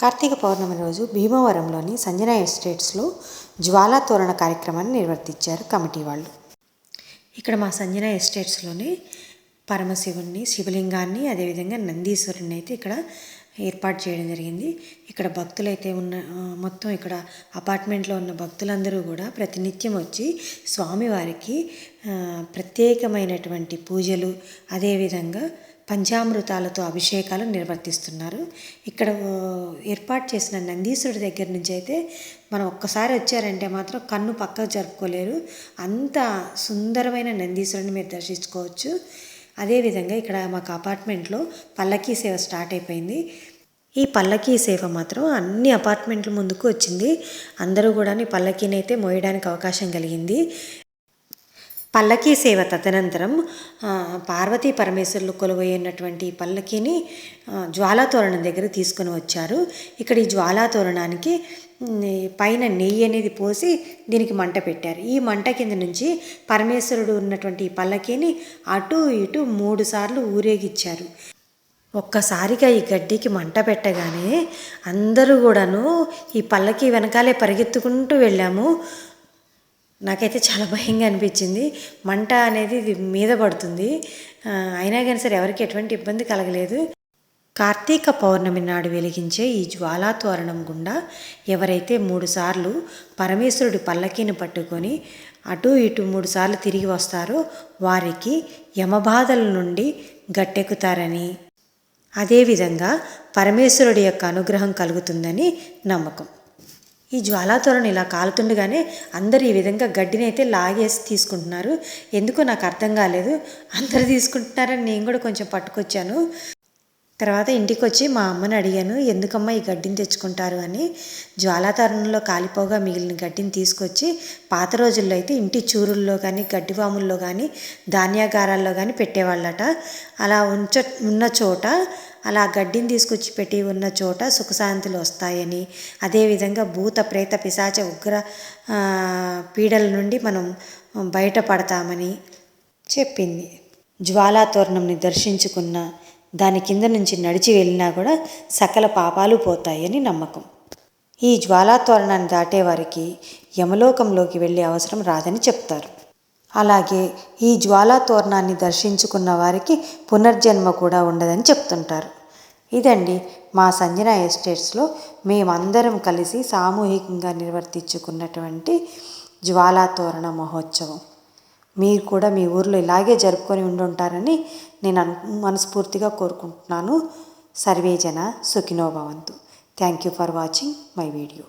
కార్తీక పౌర్ణమి రోజు భీమవరంలోని సంజన ఎస్టేట్స్లో జ్వాలా తోరణ కార్యక్రమాన్ని నిర్వర్తించారు కమిటీ వాళ్ళు. ఇక్కడ మా సంజన ఎస్టేట్స్లోనే పరమశివుణ్ణి శివలింగాన్ని అదేవిధంగా నందీశ్వరుని అయితే ఇక్కడ ఏర్పాటు చేయడం జరిగింది. ఇక్కడ భక్తులైతే ఉన్న మొత్తం ఇక్కడ అపార్ట్మెంట్లో ఉన్న భక్తులందరూ కూడా ప్రతినిత్యం వచ్చి స్వామివారికి ప్రత్యేకమైనటువంటి పూజలు అదేవిధంగా పంచామృతాలతో అభిషేకాలు నిర్వర్తిస్తున్నారు. ఇక్కడ ఏర్పాటు చేసిన నందీశ్వరుడి దగ్గర నుంచి అయితే మనం ఒక్కసారి వచ్చారంటే మాత్రం కన్ను పక్కకు జరుపుకోలేరు. అంత సుందరమైన నందీశ్వరుని మీరు దర్శించుకోవచ్చు. అదేవిధంగా ఇక్కడ మాకు అపార్ట్మెంట్లో పల్లకీ సేవ స్టార్ట్ అయిపోయింది. ఈ పల్లకీ సేవ మాత్రం అన్ని అపార్ట్మెంట్ల ముందుకు వచ్చింది. అందరూ కూడా పల్లకీని అయితే మోయడానికి అవకాశం కలిగింది. పల్లకీ సేవ తదనంతరం పార్వతీ పరమేశ్వరులు కొలువైనటువంటి ఈ పల్లకీని జ్వాలాతోరణం దగ్గర తీసుకొని వచ్చారు. ఇక్కడ ఈ జ్వాలాతోరణానికి పైన నెయ్యి అనేది పోసి దీనికి మంట పెట్టారు. ఈ మంట కింద నుంచి పరమేశ్వరుడు ఉన్నటువంటి ఈ పల్లకీని అటు ఇటు మూడు సార్లు ఊరేగిచ్చారు. ఒక్కసారిగా ఈ గడ్డికి మంట పెట్టగానే అందరూ కూడాను ఈ పల్లకి వెనకాలే పరిగెత్తుకుంటూ వెళ్ళాము. నాకైతే చాలా భయంగా అనిపించింది. మంట అనేది ఇది మీద పడుతుంది. అయినా కానీ సరే ఎవరికి ఎటువంటి ఇబ్బంది కలగలేదు. కార్తీక పౌర్ణమి నాడు వెలిగించే ఈ జ్వాలా తోరణం గుండా ఎవరైతే మూడుసార్లు పరమేశ్వరుడి పల్లకీని పట్టుకొని అటు ఇటు మూడుసార్లు తిరిగి వస్తారో వారికి యమబాధల నుండి గట్టెక్కుతారని. అదేవిధంగా పరమేశ్వరుడి యొక్క అనుగ్రహం కలుగుతుందని నమ్మకం. ఈ జ్వాలాతోరణ ఇలా కాలుతుండగానే అందరు ఈ విధంగా గడ్డిని అయితే లాగేసి తీసుకుంటున్నారు. ఎందుకో నాకు అర్థం కాలేదు. అందరు తీసుకుంటున్నారని నేను కూడా కొంచెం పట్టుకొచ్చాను. తర్వాత ఇంటికి వచ్చి మా అమ్మని అడిగాను ఎందుకమ్మా ఈ గడ్డిని తెచ్చుకుంటారు? అని. జ్వాలాతరణంలో కాలిపోగా మిగిలిన గడ్డిని తీసుకొచ్చి పాత రోజుల్లో అయితే ఇంటి చూరుల్లో కానీ గడ్డివాముల్లో కానీ ధాన్యాగారాల్లో కానీ పెట్టేవాళ్ళట. అలా ఉంచ ఉన్న చోట అలా గడ్డిని తీసుకొచ్చి పెట్టి ఉన్న చోట సుఖశాంతులు వస్తాయని. అదేవిధంగా భూత ప్రేత పిశాచ ఉగ్ర పీడల నుండి మనం బయటపడతామని చెప్పింది. జ్వాలాతోరణంని దర్శించుకున్న దాని కింద నుంచి నడిచి వెళ్ళినా కూడా సకల పాపాలు పోతాయని నమ్మకం. ఈ జ్వాలాతోరణాన్ని దాటేవారికి యమలోకంలోకి వెళ్ళే అవసరం రాదని చెప్తారు. అలాగే ఈ జ్వాలాతోరణాన్ని దర్శించుకున్న వారికి పునర్జన్మ కూడా ఉండదని చెప్తుంటారు. ఇదండి మా సంజన ఎస్టేట్స్లో మేమందరం కలిసి సామూహికంగా నిర్వర్తించుకున్నటువంటి జ్వాలాతోరణ మహోత్సవం. మీరు కూడా మీ ఊర్లో ఇలాగే జరుపుకొని ఉండుంటారని నేను అను మనస్ఫూర్తిగా కోరుకుంటున్నాను. సర్వేజన సుఖినో భవంతు. Thank you for watching my video